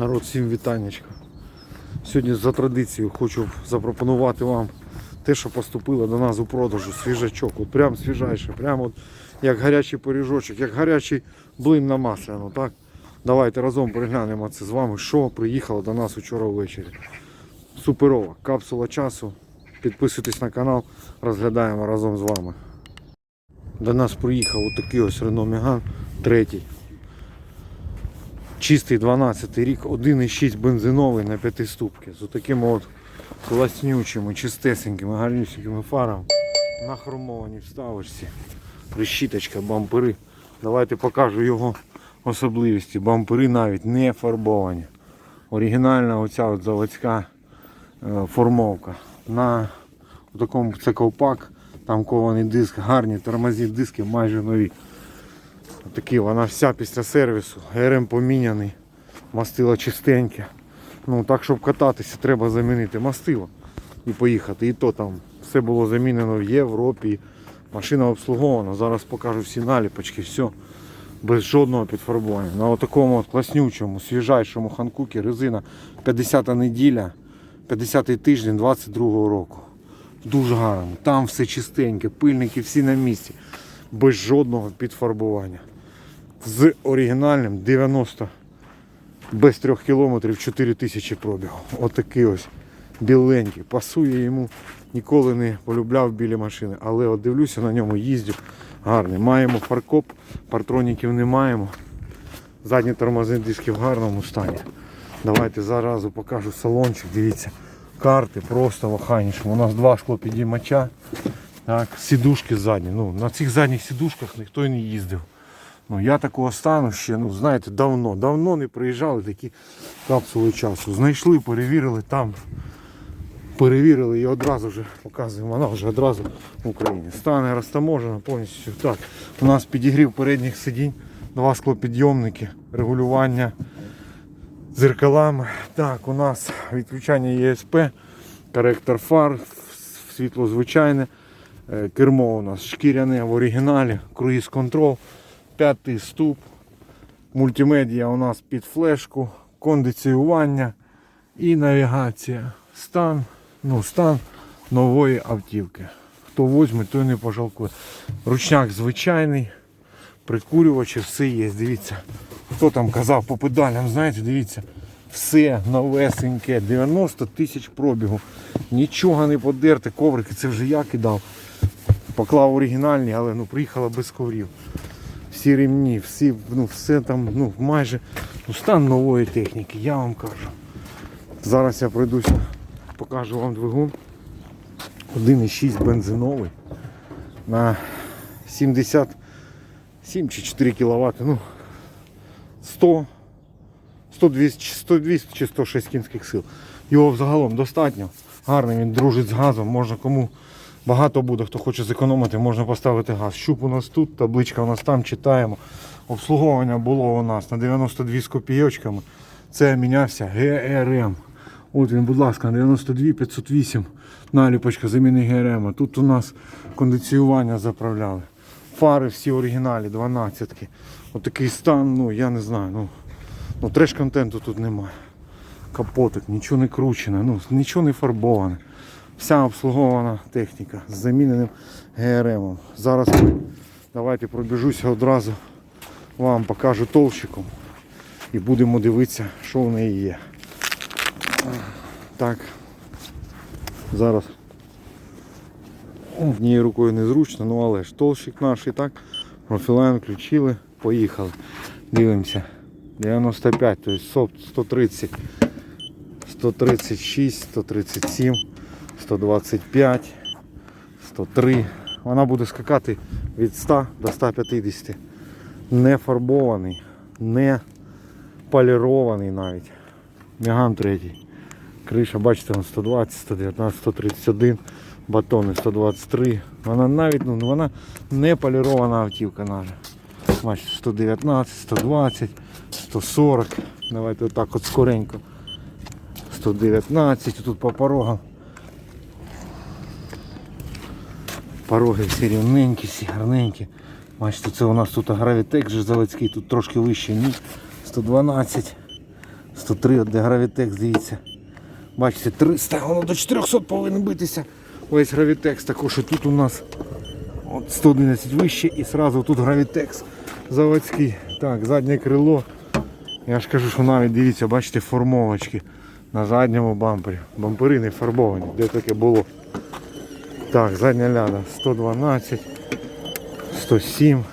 Народ, всім вітанечка. Сьогодні за традицією хочу запропонувати вам те, що поступило до нас у продажу, свіжачок. От прям свіжайше, прям от як гарячий пиріжочок, як гарячий блин на масляну, так? Давайте разом переглянемо це з вами, що приїхало до нас вчора ввечері. Суперова капсула часу. Підписуйтесь на канал, розглядаємо разом з вами. До нас приїхав отакий ось Renault Megane, третій. Чистий 12 рік, 1,6 бензиновий на 5 ступки. З такими от класнючими, чистесенькими, гарнюсенькими фарами. На хромованій вставочці. Решіточка, бампери. Давайте покажу його особливості. Бампери навіть не фарбовані. Оригінальна оця от заводська е, формовка. На такому це ковпак, там кований диск, гарні тормозні диски майже нові. Такі вона вся після сервісу. ГРМ поміняний, мастило чистеньке. Ну так, щоб кататися, треба замінити мастило і поїхати. І то там все було замінено в Європі. Машина обслугована. Зараз покажу всі наліпочки, все. Без жодного підфарбування. На отакому от класнючому, свіжайшому ханкукі резина 50 неділя, 50 тиждень 22 року. Дуже гарно. Там все чистеньке, пильники всі на місці. Без жодного підфарбування. З оригінальним 90 без 3 кілометрів 4 тисячі пробігу. Отакий ось біленький. Пасує йому. Ніколи не полюбляв білі машини. Але от дивлюся на ньому, їздю гарний. Маємо фаркоп, партроніків не маємо. Задні тормозні диски в гарному стані. Давайте заразу покажу салончик. Дивіться, карти просто в. У нас два склопідіймача. Так, сідушки задні. Ну, на цих задніх сідушках ніхто не їздив. Ну, я такого стану ще, ну, знаєте, давно. Давно не приїжджали такі капсули часу. Знайшли, перевірили там. Перевірили і одразу вже показуємо, вона вже одразу в Україні. Стане розтаможена повністю. Так, у нас підігрів передніх сидінь, два склопідйомники, регулювання дзеркалами. Так, у нас відключання ЄСП, коректор фар, світло звичайне. Е, Кермо у нас шкіряне в оригіналі, круїз контрол, п'ятий ступ, мультимедіа у нас під флешку, кондиціювання і навігація. Стан, ну, стан нової автівки. Хто возьме, той не пожалкує. Ручняк звичайний, прикурювачі, все є. Дивіться. Хто там казав по педалям, знаєте, дивіться. Все новесеньке, 90 тисяч пробігу. Нічого не подерте, коврики, це вже я кидав. Поклав оригінальні, але ну, приїхала без коврів. Всі ремні, всі, ну, все там, ну, майже ну, стан нової техніки, я вам кажу. Зараз я пройдуся, покажу вам двигун. 1,6 бензиновий на 77 чи 4 кВт. Ну, 100, 100, 200, 100, 200 чи 106 кінських сил. Його взагалом достатньо. Гарний він дружить з газом. Можна кому багато буде, хто хоче зекономити, можна поставити газ. Щуп у нас тут, табличка у нас там читаємо. Обслуговування було у нас на 92 з копійочками. Це мінявся ГРМ. От він, будь ласка, 92 508 наліпочка заміни ГРМ. Тут у нас кондиціювання заправляли. Фари всі оригіналі, 12-ки. Отакий стан, ну я не знаю. Ну, ну треш-контенту тут немає. Капотик, нічого не кручене, ну, нічого не фарбоване. Вся обслугована техніка з заміненим ГРМ. Зараз давайте пробіжуся одразу, вам покажу толщиком і будемо дивитися, що в неї є. Так. Зараз однією рукою незручно, ну але ж толщик наш і так. Профілайн включили, поїхали. Дивимося. 95, тобто 130, 136, 137, 125, 103. Вона буде скакати від 100 до 150. Не фарбований, не полірований навіть. Меган третій. Криша, бачите, 120, 119, 131, батони 123. Вона навіть ну, вона не полірована автівка наша. Бачите, 119, 120, 140. Давайте отак от скоренько. 119, тут по порогам. Пороги всі рівненькі, всі гарненькі. Бачите, це у нас тут гравітек же заводський, тут трошки вище, ні. 112, 103, от де гравітекс, дивіться. Бачите, 300, воно до 400 повинен битися. Весь гравітекс. Також і тут у нас от 111 вище і сразу тут гравітекс заводський. Так, заднє крило. Я ж кажу, що навіть дивіться, бачите, формовочки на задньому бампері. Бампери не фарбовані, де таке було. Так, задня ляда 112, 107,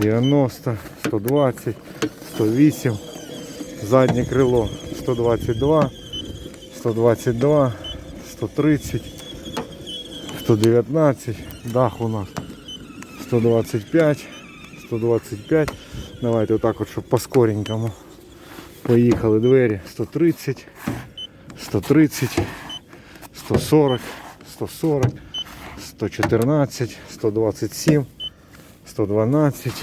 90, 120, 108, заднє крило 122, 122, 130, 119, дах у нас 125, 125. Давайте отак от, щоб по скоренькому. Поїхали двері 130, 130, 140, 140, 114, 127, 112,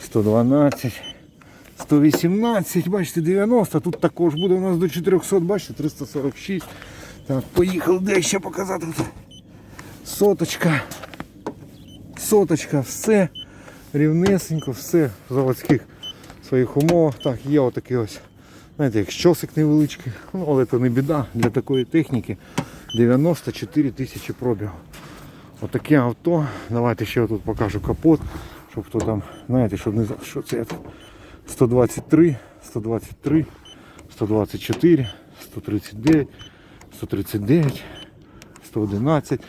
112, 118, бачите, 90, тут також буде у нас до 400, бачите, 346. Так, поїхали, де ще показати. Соточка. Соточка, все рівнесенько, все в заводських своїх умовах. Так, є отакий ось, знаєте, як щосик невеличкий, ну, але це не біда для такої техніки. 94 тисячі пробігу. Отаке авто. Давайте ще тут покажу капот, щоб хто там, знаєте, щоб не що це. 123, 123, 124, 139, 139, 111.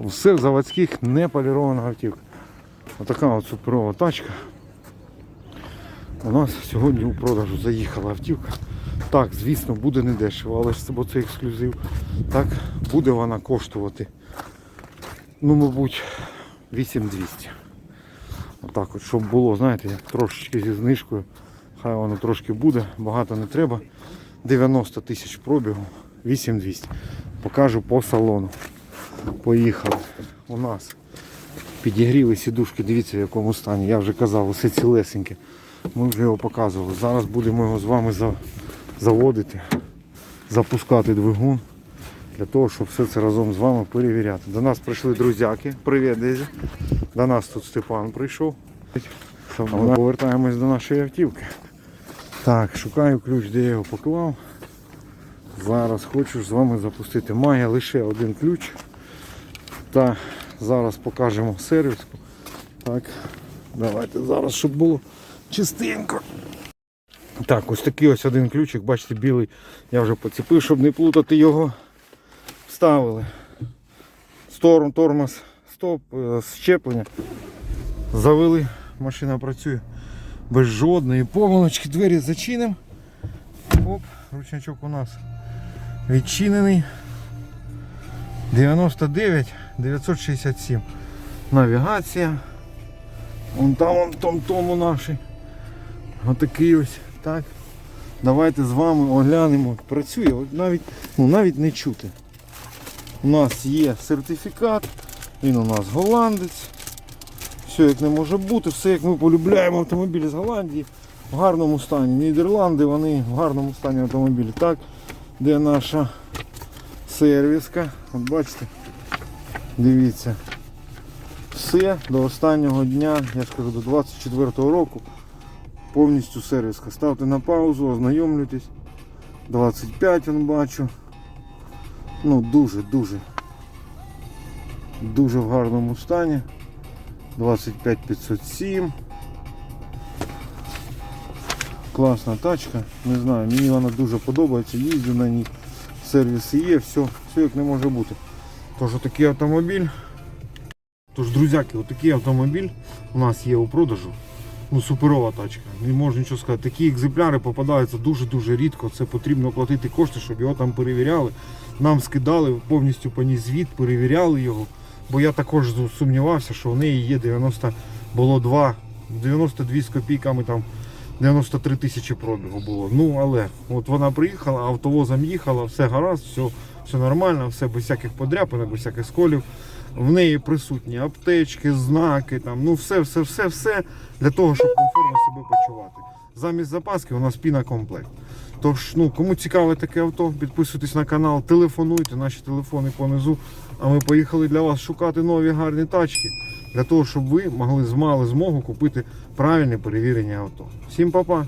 Все в заводських не полірована автівка. Отака от суперова тачка. У нас сьогодні у продажу заїхала автівка. Так, звісно, буде не дешево, але ж це, бо це ексклюзив. Так, буде вона коштувати, ну, мабуть, 8200. Отак от, щоб було, знаєте, як трошечки зі знижкою. Хай воно трошки буде, багато не треба. 90 тисяч пробігу, 8200. Покажу по салону. Поїхали. У нас підігріли сідушки, дивіться в якому стані. Я вже казав, усе цілесеньке. Ми вже його показували. Зараз будемо його з вами за- заводити, запускати двигун для того, щоб все це разом з вами перевіряти. До нас прийшли друзяки. Привіт, Дезі. До нас тут Степан прийшов. А ми повертаємось до нашої автівки. Так, шукаю ключ, де я його поклав. Зараз хочу з вами запустити. Має лише один ключ. Та зараз покажемо сервіску. Так, давайте зараз, щоб було чистенько. Так, ось такий ось один ключик, бачите, білий. Я вже поціпив, щоб не плутати його. Вставили. Сторон, тормоз, стоп, е, щеплення. Завели, машина працює без жодної помилочки. Двері зачинимо. Оп, ручничок у нас відчинений. 99 967. Навігація. Вон там вон тому тому наші. Отакий ось. Так. Давайте з вами оглянемо. Працює, навіть, ну, навіть не чути. У нас є сертифікат, він у нас голландець. Все як не може бути, все як ми полюбляємо автомобілі з Голландії в гарному стані. Нідерланди, вони в гарному стані автомобілі. Так, де наша сервіска. От бачите, дивіться. Все до останнього дня, я скажу до 24-го року. Повністю сервіска. Ставте на паузу, ознайомлюйтесь. 25 он бачу. Ну дуже, дуже. В гарному стані. 25 507. Класна тачка. Не знаю, мені вона дуже подобається, їздю на ній. Сервіси є, все, все як не може бути. Тож отакий автомобіль. Тож, друзяки, отакий автомобіль у нас є у продажу. Ну, суперова тачка. Не можу нічого сказати. Такі екземпляри попадаються дуже-дуже рідко. Це потрібно платити кошти, щоб його там перевіряли. Нам скидали повністю по ній звіт, перевіряли його. Бо я також сумнівався, що в неї є 90, було 2, 92 з копійками там 93 тисячі пробігу було. Ну але от вона приїхала, автовозом їхала, все гаразд, все, все нормально, все без всяких подряпинок, без всяких сколів. В неї присутні аптечки, знаки, там, ну все, все, все, все для того, щоб комфортно себе почувати. Замість запаски у нас пінакомплект. Тож, ну, кому цікаве таке авто, підписуйтесь на канал, телефонуйте, наші телефони понизу. А ми поїхали для вас шукати нові гарні тачки, для того, щоб ви могли мали змогу купити правильне перевірення авто. Всім па-па!